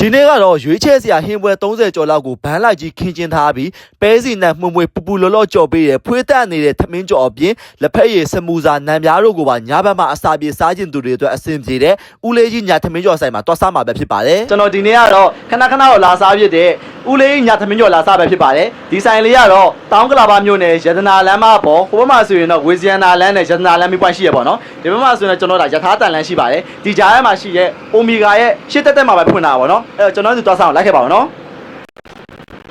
ဒီနေ့ကတော့ရွေးချယ်စရာဟင်းပွဲ30ကျော်လောက်ကိုဘန်းလိုက်ကြီးခင်းကျင်းထားပြီးပဲစီနံမှုံမွေပူပူလော်လော်ကြော်ပေးတဲ့ဖွေးတက်နေတဲ့သမင်းကြော်အပြင်လက်ဖက်ရည်စမူစာနံပြားတို့ကိုပါညဘက်မှာအစာပြေစားခြင်းသူတွေအတွက်အဆင်ပြေတဲ့ဦးလေးကြီးညာသမင်းကြော်ဆိုင်မှာတွားစားမှာပဲဖြစ်ပါတယ်ကျွန်တော်ဒီနေ့ကတော့ခဏခဏတော့လာစားဖြစ်တဲ့ဦးလေးညာသမင်းကြော်လာစားပဲဖြစ်ပါတယ်ဒီဆိုင်လေးကတော့တောင်းကလာပါမြို့နယ်ရတနာလမ်းမပေါ်ဟိုဘက်မှာဆိုရင်တော့ဝေဇီယနာလမ်းနဲ့ရတနာလမ်းမြို့ပွိုင်းရှိရပေါ့နော်ဒီဘက်မှာဆိုရင်တော့ကျွန်တော်ဒါယထာတန်လမ်းရှိပါတယ်ဒီကြားထဲမှာရှိတဲ့အိုမီဂါရဲ့ရှစ်တက်တက်မှာပဲဖွင့်တာပါပေါ့နော်အဲ့တော့ကျွန်တော်တို့တွားစားအောင်လိုက်ခဲ့ပါအောင်နော်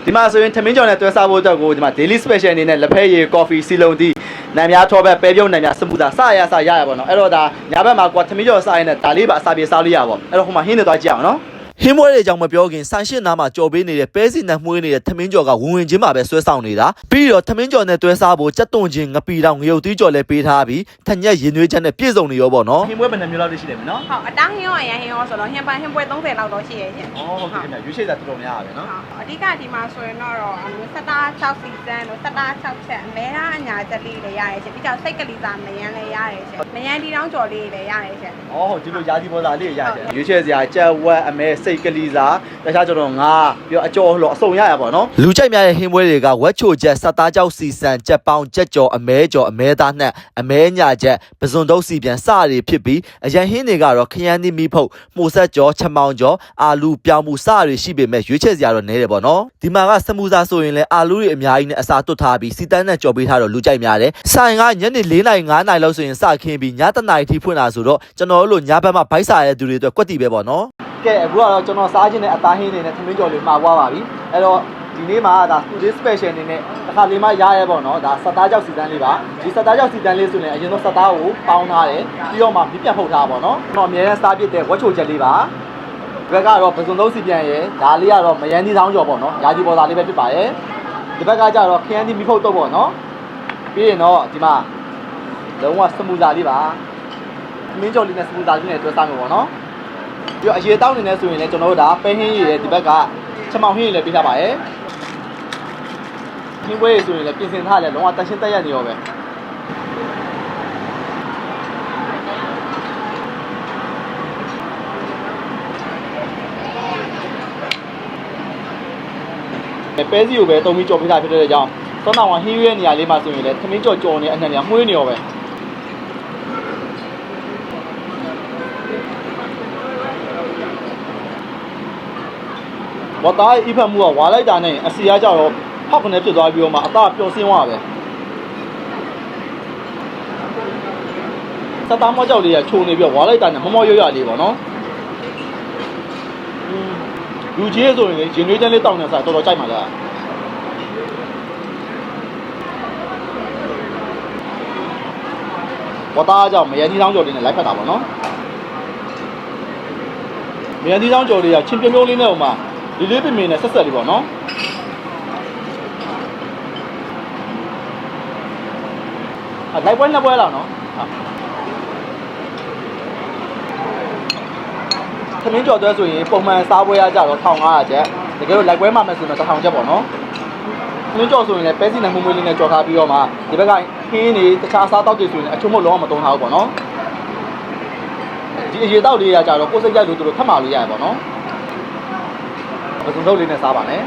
ဒီမှာဆိုရင်ထမင်းကြော်နဲ့တွဲစားဖို့အတွက်ကိုဒီမှာ daily special အနေနဲ့လက်ဖက်ရည် coffee စီလုံးတီနံများထောဘက်ပဲပြုတ်နံများစပူတာစရစရရပါတော့အဲ့တော့ဒါညဘက်မှာကွာထမင်းကြော်စားရတဲ့ဒါလေးပါအစာပြေစားလို့ရပါဘောအဲ့တော့ဟိုမှာဟင်းနေသွားကြည့်အောင်နော် ဟင်းမွေးတွေကြောင့်မပြောခင်ဆန်ရှင်းနားမှာကြော်ပေးနေတဲ့ပဲစီနံမှုေးနေတဲ့ထမင်းကြော်ကဝင်ဝင်ချင်းမှာပဲဆွဲဆောင်နေတာပြီးတော့ထမင်းကြော်နဲ့တွဲစားဖို့ကြက်သွန်ချင်းငပီတောင်ငရုတ်သီးကြော်လည်းပေးထားပြီးထညက်ရင်သွေးချက်နဲ့ပြည့်စုံနေရောပေါ့နော်ဟင်းမွေးဘယ်နှမျိုးလောက်ရှိတယ်မနော်ဟုတ်အတန်းဟင်းရောအရင်ဟင်းရောဆိုတော့ဟင်းပန်းဟင်းပွဲ30လောက်တော့ရှိရဲ့ရှင်ဩဟုတ်ကဲ့ခင်ဗျရွေးချယ်တာတော်တော်များပါပဲနော်ဟုတ်အဓိကဒီမှာဆိုရင်တော့အမျိုးစတာ6စီဇန်တို့စတာ6ချက်အမဲသားအညာချက်လေးလည်းရတယ်ရှင်ပြီးတော့စိတ်ကလေးစားမယန်းလည်းရတယ်ရှင်မယန်းဒီတောင်းကြော်လေးလည်းရတယ်ရှင်။အော်ဒီလိုယာဒီပေါ်သားလေးရရတယ်။ရွေးချယ်စရာကြက်ဝက်အမဲစိတ်ကလေးစားတခြားကျတော့ငါပြီးတော့အကျော်လောအစုံရရပါတော့။လူကြိုက်များတဲ့ဟင်းပွဲတွေကဝက်ချိုချက်စက်သားကြောက်စီဆန်ချက်ပေါင်းချက်ကြော်အမဲကြော်အမဲသားနှက်အမဲညာချက်ပဇွန်တုပ်စီပြန်စတွေဖြစ်ပြီးအရန်ဟင်းတွေကတော့ခရမ်းသီးမီးဖုတ်မှုဆက်ကြော်ချက်မောင်ကြော်အာလူပြောင်းမှုစတွေရှိပေမဲ့ရွေးချယ်စရာတော့နည်းတယ်ပေါ့နော်။ဒီမှာကစမူစာဆိုရင်လည်းအာလူတွေအများကြီးနဲ့အစာတွတ်ထားပြီးစီတန်းနဲ့ကြော်ပေးထားတော့လူကြိုက်များတယ်။ဆိုင်ကညနေ၄နာရီ၅နာရီလောက်ဆိုရင်စခင်းပြီးညတနာရီထိဖွင့်တာဆိုတော့ကျွန်တော်တို့လိုညဘက်မှာဘိုက်စာရတဲ့သူတွေအတွက်ကွက်တီပဲပေါ့နော်။ ကဲအခုကတော့ကျွန်တော်စားခြင်းနဲ့အသားဟင်းတွေနဲ့သမင်းကြော်လေးမှာပွားပါပြီ။အဲ့တော့ဒီနေ့မှာဒါ today special အနေနဲ့တစ်ခါလေးမှရရဲပေါ့နော်ဒါစက်သားကြောက်စီတန်းလေးပါဒီစက်သားကြောက်စီတန်းလေးဆိုရင်အရင်ဆုံးစက်သားကိုပေါင်းထားတယ်ပြီးတော့မှမြပြန်ဖုတ်ထားပါပေါ့နော်ကျွန်တော်အများနဲ့စားပြစ်တဲ့ဝက်ချိုချက်လေးပါဒီဘက်ကတော့ပစုံသုံးစီပြန်ရယ်ဒါလေးကတော့မယန်းသီးဆောင်ကြော်ပေါ့နော်ရာဒီပေါ်သားလေးပဲဖြစ်ပါရဲ့ဒီဘက်ကကျတော့ခရမ်းသီးမိဖုတ်တော့ပေါ့နော်ပြီးရင်တော့ဒီမှာလုံးဝစမူလာလေးပါမင်းကြော်လေးနဲ့စမူလာလေးနဲ့တွဲစားမယ်ပေါ့နော် ပြီးတော့အရေတောက်နေနေဆိုရင်လည်းကျွန်တော်တို့ဒါပဲဟင်းရည်ရဲ့ဒီဘက်ကချက်မောင်ဟင်းရည်လည်းပေးထားပါရဲ့ဟင်းပွဲဆိုရင်လည်းပြင်ဆင်ထားတယ်လုံးဝတန်ရှင်းတက်ရနေရောပဲပဲစီကိုပဲတုံပြီးကြော်ပေးတာဖြစ်တဲ့ကြောင့်သောနာဝဟင်းရွဲနေရာလေးမှာဆိုရင်လည်းသမင်းကြော်ကြော်နေအနှံ့နေမှုေးနေရောပဲ ဝတ်သားအိဖတ်မှုကဝါလိုက်တာနဲ့အစီအားကြတော့ဟောက်ကနေဖြစ်သွားပြီးတော့မှအသားပျော်စင်းသွားပဲစတားမောကြောက်လေးကခြုံနေပြီးတော့ဝါလိုက်တာနဲ့မမောရွရွလေးပေါ့နော်လူကြီးဆိုရင်လေရင်သွေးတန်းလေးတောင်းနေစားတော်တော်ကြိုက်ပါလားဝတ်သားကြောင့်မယန်းကြီးဆောင်ကြော်လေးနဲ့လိုက်ဖက်တာပေါ့နော်မယန်းကြီးဆောင်ကြော်လေးကချင်းပြုံးပြုံးလေးနဲ့ဟိုမှာ ဒီလေးပင်ပင်နဲ့ဆက်ဆက်လေးပေါ့နော် à, lấy quên là quên là nó à. သမင်းကြော်တွဲဆိုရင်ပုံမှန်စားပွဲရကြတော့1500ကျပ်တကယ်လို့လိုက်ပွဲမှမယ်ဆိုရင်တော့1000ကျပ်ပေါ့နော်သမင်းကြော်ဆိုရင်လည်းပဲစီနဲ့မှုမွေးလေးနဲ့ကြော်ထားပြီးတော့မှဒီဘက်ကဟင်းတွေတခြားစားတောက်တွေဆိုရင်အချုံမလုံးဝမတုံးထားဘူးပေါ့နော်ဒီအရေတောက်လေးရကြတော့ကိုယ်စိတ်ကြိုက်လို့သူတို့ထပ်မှာလို့ရတယ်ပေါ့နော် ပစုံထုတ်လေးနဲ့စားပါနဲ့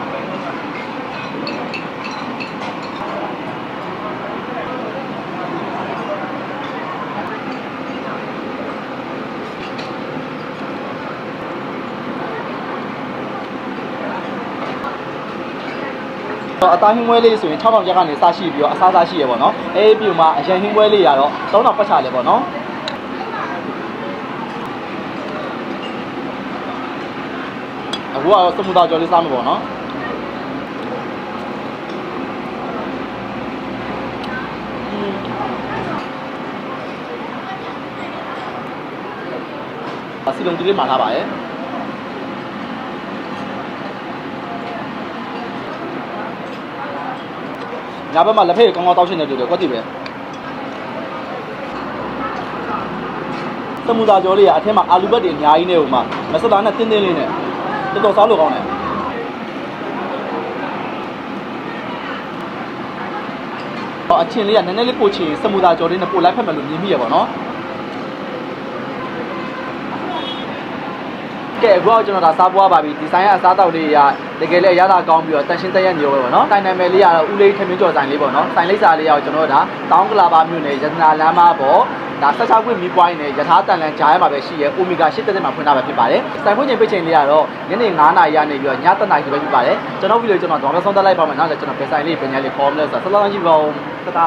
တော့အသားဟင်းပွဲလေးဆိုရင်6000ကျပ်ကနေစရှိပြီးတော့အစားစားရှိရပေါ့နော်အေးပြီးမှအရင်ဟင်းပွဲလေးရတော့3000ပတ်ချလဲပေါ့နော် အခုကတော့စမူတာကြော်လေးစားမှာပေါ့နော်အစီလုံးဒီလေးမှာထားပါရဲ့ညာဘက်မှာလက်ဖက်ရကောင်းကောင်းတောက်ချင်တဲ့လူတွေကွက်တိပဲသမူတာကျော်လေးကအထက်မှာအာလူဘတ်တွေအများကြီးနေဟိုမှာမဆလာနဲ့တင်းတင်းလေးနဲ့ တော်တော်စားလို့ကောင်းတယ်ဟောအချင်းလေးကနည်းနည်းလေးပို့ချင်စမူတာကျော်လေးနဲ့ပို့လိုက်ဖက်မယ်လို့မြင်မိရပါတော့ ကဲအခုတော့ကျွန်တော်ဒါစားပွားပါပြီဒီဆိုင်ကအစားတောက်လေးတွေကတကယ်လည်းအရသာကောင်းပြီးတော့တန်ရှင်းတက်ရနေရောပဲပေါ့နော်တိုင်နာမည်လေးကတော့ဦးလေးထမင်းကျော်ဆိုင်လေးပေါ့နော်ဆိုင်လိပ်စာလေးရောက်ကျွန်တော်တို့ဒါတောင်းကလာပါမြို့နယ်ရတနာလမ်းမပေါ်ဒါဆက်ချောက်ခွင့်မီပွိုင်းနဲ့ယထာတန်လန်ကြားရမှာပဲရှိရဲအိုမီဂါ၈တက်တက်မှာဖွင့်ထားပဲဖြစ်ပါတယ်ဆိုင်ဖွင့်ချိန်ပိတ်ချိန်လေးကတော့ညနေ9:00နာရီကနေပြီးတော့ည7:00နာရီပဲဖြစ်ပါတယ်ကျွန်တော်ဗီဒီယိုကျွန်တော်တော့ဆုံးသက်လိုက်ပါမယ်နောက်လည်းကျွန်တော်ပဲဆိုင်လေးပြန်ရလေးခေါ်မလဲဆိုတော့ဆက်လက်ကြည့်ပါဦးတတာ